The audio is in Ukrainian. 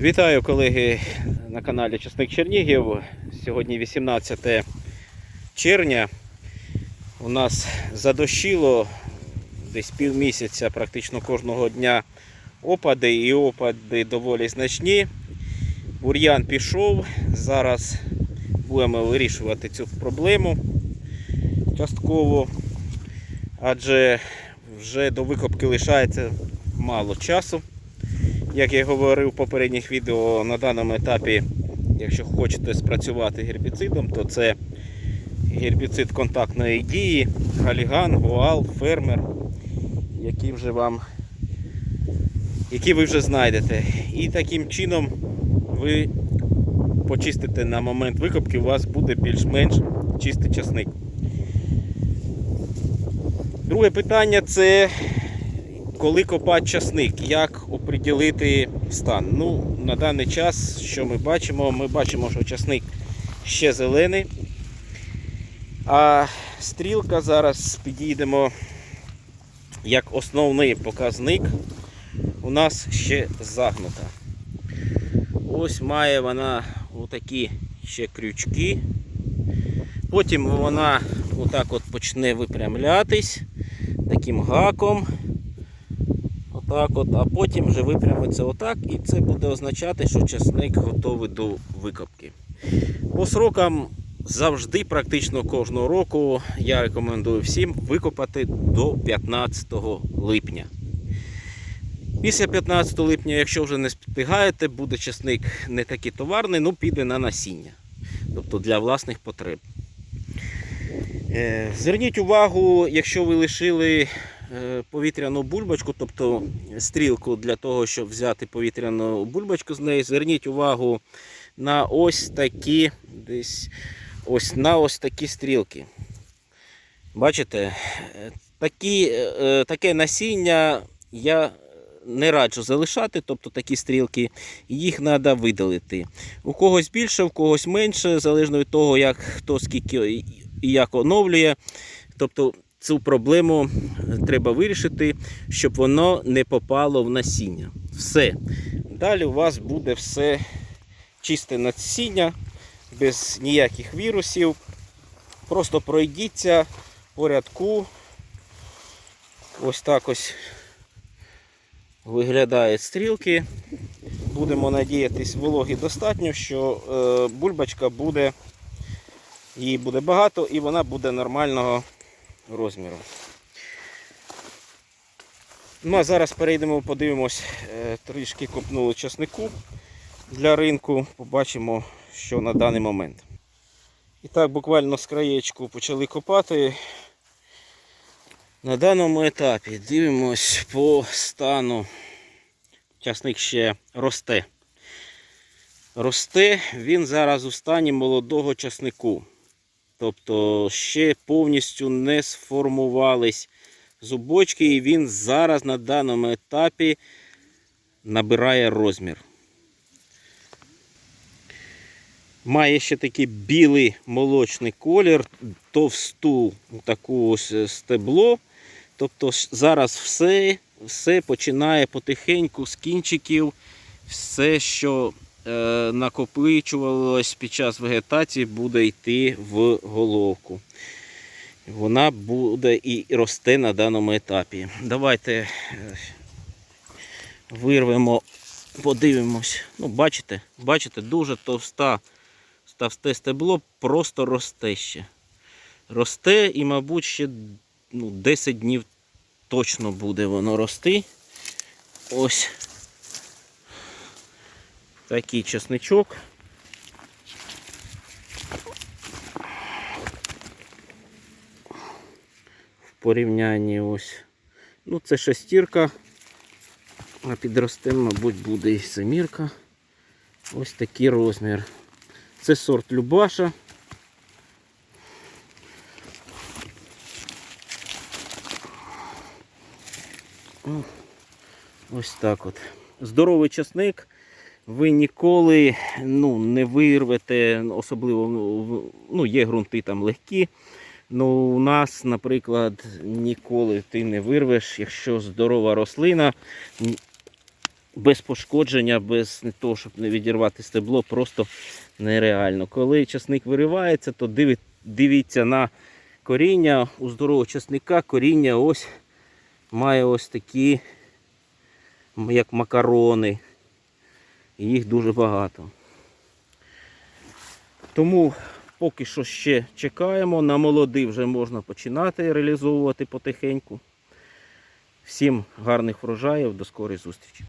Вітаю колеги на каналі Часник Чернігів. Сьогодні 18 червня. У нас задощило десь півмісяця, практично кожного дня опади і опади доволі значні. Бур'ян пішов. Зараз будемо вирішувати цю проблему частково, адже вже до викопки лишається мало часу. Як я говорив в попередніх відео, на даному етапі, якщо хочете спрацювати гербіцидом, то це гербіцид контактної дії, галіган, гуал, фермер, які вже вам, які ви вже знайдете. І таким чином ви почистите на момент викопки, у вас буде більш-менш чистий часник. Друге питання це коли копати часник, як оприділити стан? Ну, на даний час, що ми бачимо, ми бачимо, що часник ще зелений. А стрілка зараз підійдемо як основний показник. У нас ще загнута. Ось має вона отакі ще крючки. Потім вона отак от почне випрямлятись таким гаком. Отак от, а потім вже випрямиться отак, і це буде означати, що часник готовий до викопки. По срокам завжди, практично кожного року, я рекомендую всім викопати до 15 липня. Після 15 липня, якщо вже не встигаєте, буде часник не такий товарний, ну піде на насіння, тобто для власних потреб. Е, Зверніть увагу, якщо ви лишили повітряну бульбочку, тобто стрілку для того, щоб взяти повітряну бульбочку з неї, зверніть увагу на ось такі десь ось на ось такі стрілки. Бачите, Е, такі, е, таке насіння я не раджу залишати, тобто такі стрілки, їх треба видалити. У когось більше, у когось менше, залежно від того, як хто скільки і як оновлює. Тобто цю проблему треба вирішити, щоб воно не попало в насіння. Все. Далі у вас буде все чисте насіння, без ніяких вірусів. Просто пройдіться по рядку. Ось так ось виглядають стрілки. Будемо надіятись, вологи достатньо, що е, бульбочка буде, її буде багато і вона буде нормального розміру. Ну а зараз перейдемо, подивимось, е, трішки копнули часнику для ринку, побачимо, що на даний момент. І так, буквально з краєчку почали копати. На даному етапі дивимось по стану. Часник ще росте. Росте він зараз у стані молодого часнику. Тобто ще повністю не сформувались зубочки, і він зараз на даному етапі набирає розмір. Має ще такий білий молочний колір, товсту таку ось стебло. Тобто зараз все, все починає потихеньку з кінчиків, все, що е, накопичувалось під час вегетації, буде йти в головку. Вона буде і росте на даному етапі. Давайте е, вирвемо, подивимось. Ну, бачите, бачите, дуже товста, товсте стебло просто росте ще. Росте і, мабуть, ще ну, 10 днів точно буде воно рости. Ось такий чесничок. В порівнянні ось. Ну, це шестірка, а підросте, мабуть, буде і семірка. Ось такий розмір. Це сорт Любаша. Ось так от. Здоровий часник. Ви ніколи ну, не вирвете, особливо ну, ну, є ґрунти там легкі. Ну, у нас, наприклад, ніколи ти не вирвеш, якщо здорова рослина, без пошкодження, без того, щоб не відірвати стебло, просто нереально. Коли часник виривається, то диві- дивіться на коріння. У здорового часника коріння ось має ось такі, як макарони. І Їх дуже багато. Тому поки що ще чекаємо. На молодий вже можна починати реалізовувати потихеньку. Всім гарних врожаїв, до скорої зустрічі.